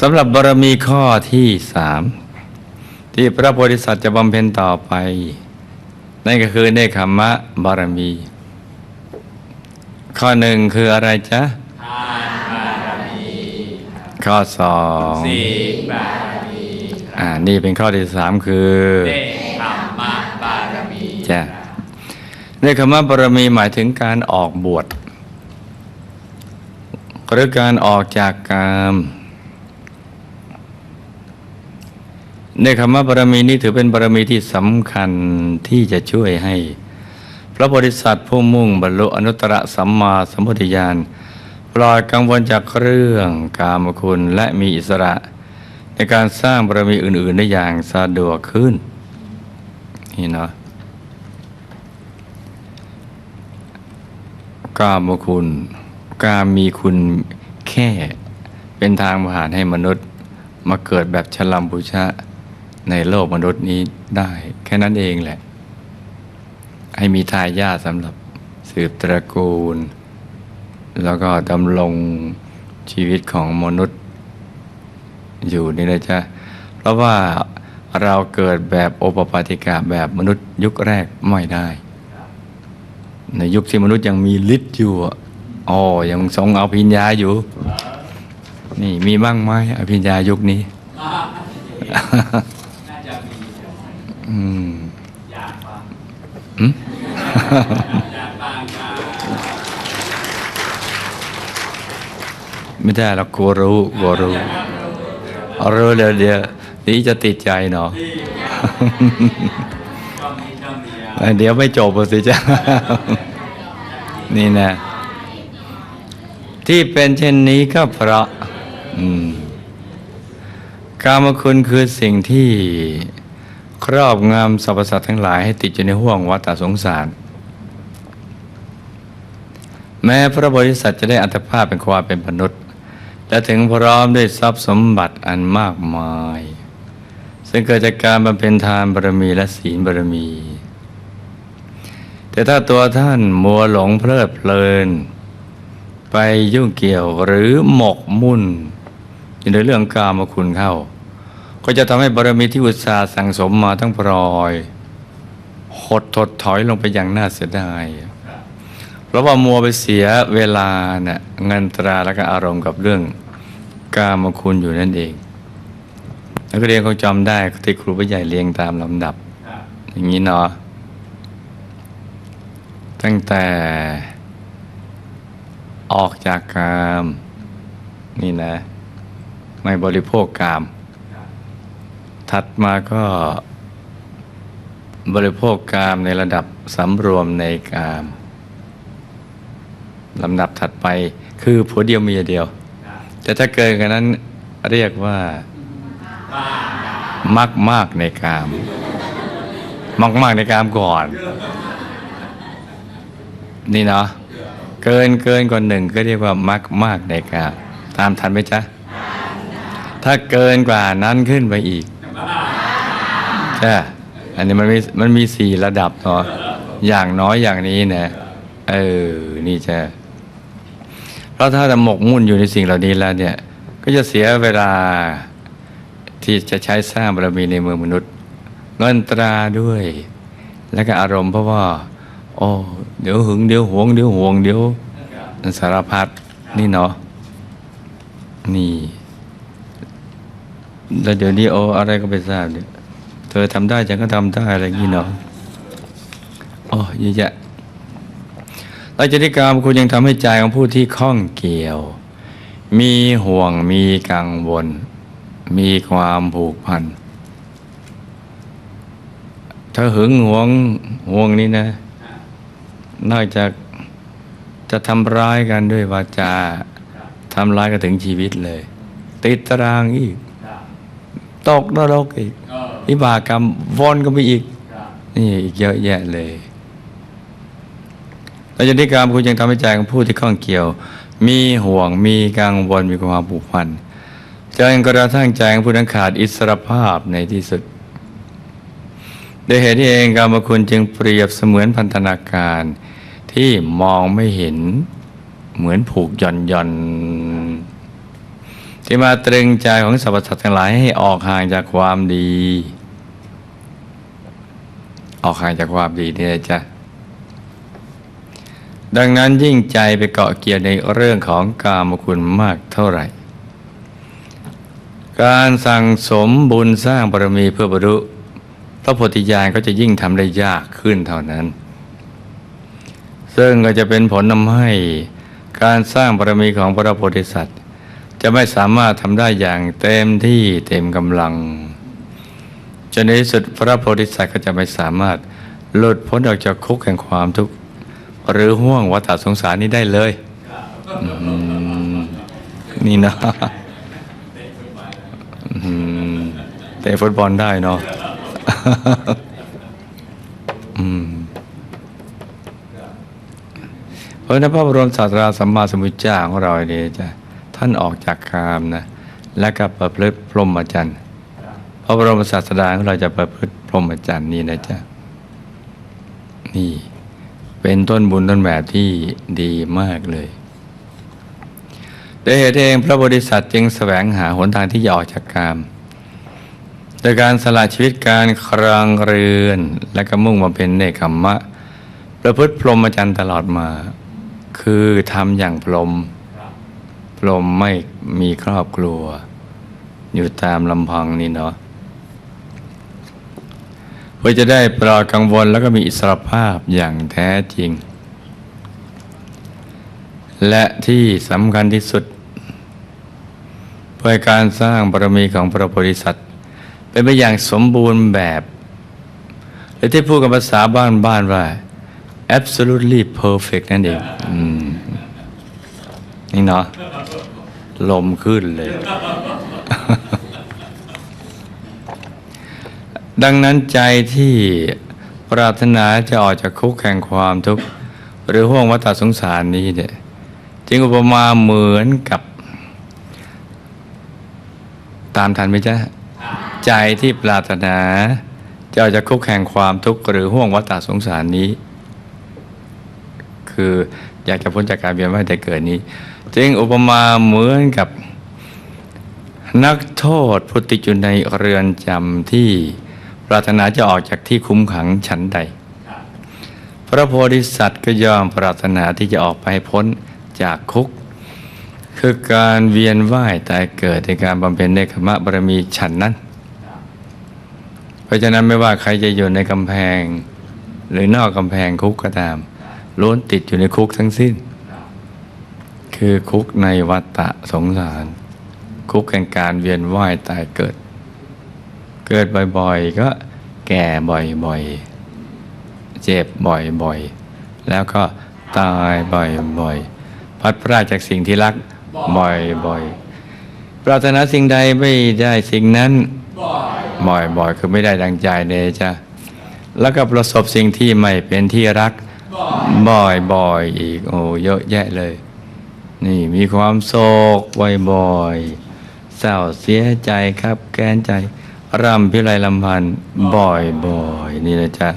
สำหรับบารมีข้อที่สามที่พระโพธิสัตว์จะบำเพ็ญต่อไป นั่นก็คือเนคขมมะบารมี ข้อหนึ่งคืออะไรจ๊ะข้อสองสี่บารมีอ่านี่เป็นข้อที่สามคือเนคขมมะบารมีจ้ะเนคขมะบารมีหมายถึงการออกบวชหรือการออกจากกาม เนคขมะบารมีนี้ถือเป็นบารมีที่สำคัญที่จะช่วยให้ พระโพธิสัตว์ผู้มุ่งบรรลุอนุตตรสัมมาสัมพุทธญาณปลอดกังวลจากเรื่องกามคุณและมีอิสระ ในการสร้างบารมีอื่น ๆ ได้อย่างสะดวกขึ้น นี่เนาะกามคุณกามมีคุณแค่เป็นทางผ่านให้มนุษย์ มาเกิดแบบฉลัมพุชะ ในโลกมนุษย์นี้ได้ แค่นั้นเองแหละ ให้มีทายาทสำหรับสืบตระกูล แล้วก็ดำรงชีวิตของมนุษย์ อยู่นี่นะจ๊ะเพราะว่าเราเกิดแบบโอปปาติกะแบบมนุษย์ยุคแรกไม่ได้ ในยุคที่มนุษย์ยังมีฤทธิ์อยู่อ๋อยังทรงเอาพิญญาอยู่ นี่มีบ้างไหมอภิญญายุคนี้ อืมอยากฟังอืมอยากฟังไม่ได้เรากลัวรู้กลัวรู้เอารู้เดี๋ยวเดี๋ยวนี้จะติดใจเนาะเดียวเดี๋ยวไม่จบสิจ้ะนี่นะ ที่เป็นเช่นนี้ก็เพราะอืมกามคุณคือสิ่งที่ ครอบงำสรรพสัตว์ทั้งหลายให้ติดอยู่ในห่วงวัฏสงสาร แม้พระบริษัทจะได้อัตภาพเป็นความเป็นมนุษย์ และถึงพร้อมด้วยทรัพย์สมบัติอันมากมาย ซึ่งเกิดจากการบำเพ็ญทานบารมีและศีลบารมี แต่ถ้าตัวท่านมัวหลงเพลิดเพลิน ไปยุ่งเกี่ยวหรือหมกมุ่นอยู่ในเรื่องกามคุณเข้า ก็จะทำให้บารมีที่อุตสาห์สั่งสมมาทั้งพรอยหดถดถอยลงไปอย่างน่าเสียดายเพราะว่ามัวไปเสียเวลาเนี่ยเงินตราและก็อารมณ์กับเรื่องกามคุณอยู่นั่นเองนักเรียนคงจำได้ที่ครูผู้ใหญ่เรียงตามลำดับครับ อย่างนี้เนาะตั้งแต่ออกจากกาม นี่นะ ไม่บริโภคกาม ถัดมาก็บริโภคกามในระดับสำรวมในกามลำดับถัดไปคือผัวเดียวเมียเดียว แต่ถ้าเกินกันนั้นเรียกว่ามักมากในกามมักมากในกามก่อน นี่เนาะเกินเกินกว่าหนึ่งก็เรียกว่ามักมากในกาม ตามทันไหมจ๊ะ ถ้าเกินกว่านั้นขึ้นไปอีก ใช่อันนี้มันมีมันมีสี่ระดับเนาะอย่างน้อยอย่างนี้นะเออนี่จะเพราะถ้าจะหมกมุ่นอยู่ในสิ่งเหล่านี้แล้วเนี่ย ก็จะเสียเวลาที่จะใช้สร้างบารมีในเมืองมนุษย์เงินตราด้วย และก็อารมณ์เพราะว่าโอ้เดี๋ยวหึงเดี๋ยวหวงเดี๋ยวห่วงเดี๋ยวสารพัดนี่เนาะนี่แล้วเดี๋ยวนี้โอ้อะไรก็ไปทราบเนี่ย เธอทำได้ฉันก็ทำได้อะไรอย่างนี้เนาะโอ้เยอะแยะเราจะได้กรรมคุณยังทำให้ใจของผู้ที่ข้องเกี่ยว มีห่วงมีกังวล มีความผูกพันถ้าหึงหวงห่วงนี้นะ นอกจากจะทำร้ายกันด้วยวาจาทำร้ายกันถึงชีวิตเลย ติดตารางอีกครับตกนรกอีกเออ วิบากกรรมวนก็ไปอีก นี่อีกเยอะแยะเลยเราจะได้กรรมคุณยังทำให้ใจของผู้ที่ข้องเกี่ยว มีห่วงมีกังวลมีความผูกพันจนกระทั่งใจของผู้นั้นขาดอิสรภาพในที่สุดด้วยเหตุที่เองกรรมคุณจึงเปรียบเสมือนพันธนาการที่มองไม่เห็นเหมือนผูกหย่อนย่อน ที่มาตรึงใจของสรรพสัตว์ทั้งหลายให้ออกห่างจากความดี ออกห่างจากความดีเนี่ยจ้ะดังนั้นยิ่งใจไปเกาะเกี่ยวในเรื่องของกามคุณมากเท่าไหร่ การสั่งสมบุญสร้างบารมีเพื่อบรรลุพระโพธิญาณก็จะยิ่งทำได้ยากขึ้นเท่านั้น ซึ่งก็จะเป็นผลนำให้การสร้างบารมีของพระโพธิสัตว์ จะไม่สามารถทำได้อย่างเต็มที่เต็มกำลัง จนในที่สุดพระโพธิสัตว์ก็จะไม่สามารถหลุดพ้นออกจากคุกแห่งความทุกข์หรือห่วงวัฏสงสารนี้ได้เลยนี่นะเตะฟุตบอลได้เนาะเพราะนั้นพระบรมศาสดาสัมมาสัมพุทธเจ้าของเราเนี่ยจะ ท่านออกจากกามนะและก็ประพฤติพรหมจรรย์พระบรมศาสดาของเราจะประพฤติพรหมจรรย์นี่นะจ๊ะนี่เป็นต้นบุญต้นแบบที่ดีมากเลยด้วยเหตุเองพระโพธิสัตว์จึงแสวงหาหนทางที่จะออกจากกามโดยการสละชีวิตการครางเรือน และก็มุ่งมาเป็นเนคขมมะ ประพฤติพรหมจรรย์ตลอดมา คือทำอย่างพรหม พรหมไม่มีครอบครัว อยู่ตามลำพังนี่เนาะเพื่อจะได้ปลอดกังวลแล้วก็มีอิสรภาพอย่างแท้จริง และที่สำคัญที่สุด เพื่อการสร้างบารมีของพระโพธิสัตว์เป็นไปอย่างสมบูรณ์แบบหรือที่พูดกันภาษาบ้านบ้านๆว่า absolutely perfect นั่นเองอืม นี่เนาะลมขึ้นเลย ดังนั้นใจที่ปรารถนาจะออกจากคุกแห่งความทุกข์หรือห่วงวัฏสงสารนี้เนี่ยจึงอุปมาเหมือนกับ ตามทันไหมจ๊ะใจที่ปรารถนาจะออกจากคุกแห่งความทุกข์หรือห่วงวัฏสงสารนี้ คืออยากจะพ้นจากการเวียนว่ายแต่เกิดนี้ จึงอุปมาเหมือนกับ นักโทษผู้ติดอยู่ในเรือนจำที่ปรารถนาจะออกจากที่คุ้มขังชั้นใด พระโพธิสัตว์ก็ยอมปรารถนาที่จะออกไปพ้นจากคุก คือการเวียนว่ายตายเกิดในการบำเพ็ญเนคขมะบารมีฉันนั้น เพราะฉะนั้นไม่ว่าใครจะอยู่ในกำแพง หรือนอกกำแพงคุกก็ตามล้วนติดอยู่ในคุกทั้งสิ้น คือคุกในวัฏฏะสงสาร คุกแห่งการเวียนว่ายตายเกิด เกิดบ่อยๆ ก็แก่บ่อยๆ เจ็บบ่อยๆ แล้วก็ตายบ่อยๆ พัดพรากจากสิ่งที่รักบ่อยๆ ปรารถนาสิ่งใดไม่ได้สิ่งนั้นบ่อยๆ คือไม่ได้ดังใจเลยจ้ะแล้วก็ประสบสิ่งที่ไม่เป็นที่รักบ่อยๆ อีกโอ้เยอะแยะเลย นี่มีความโศกบ่อยๆเศร้าเสียใจครับแก้นใจ ร่ำพิไรลำพันธ์บ่อยๆนี่นะจ๊ะ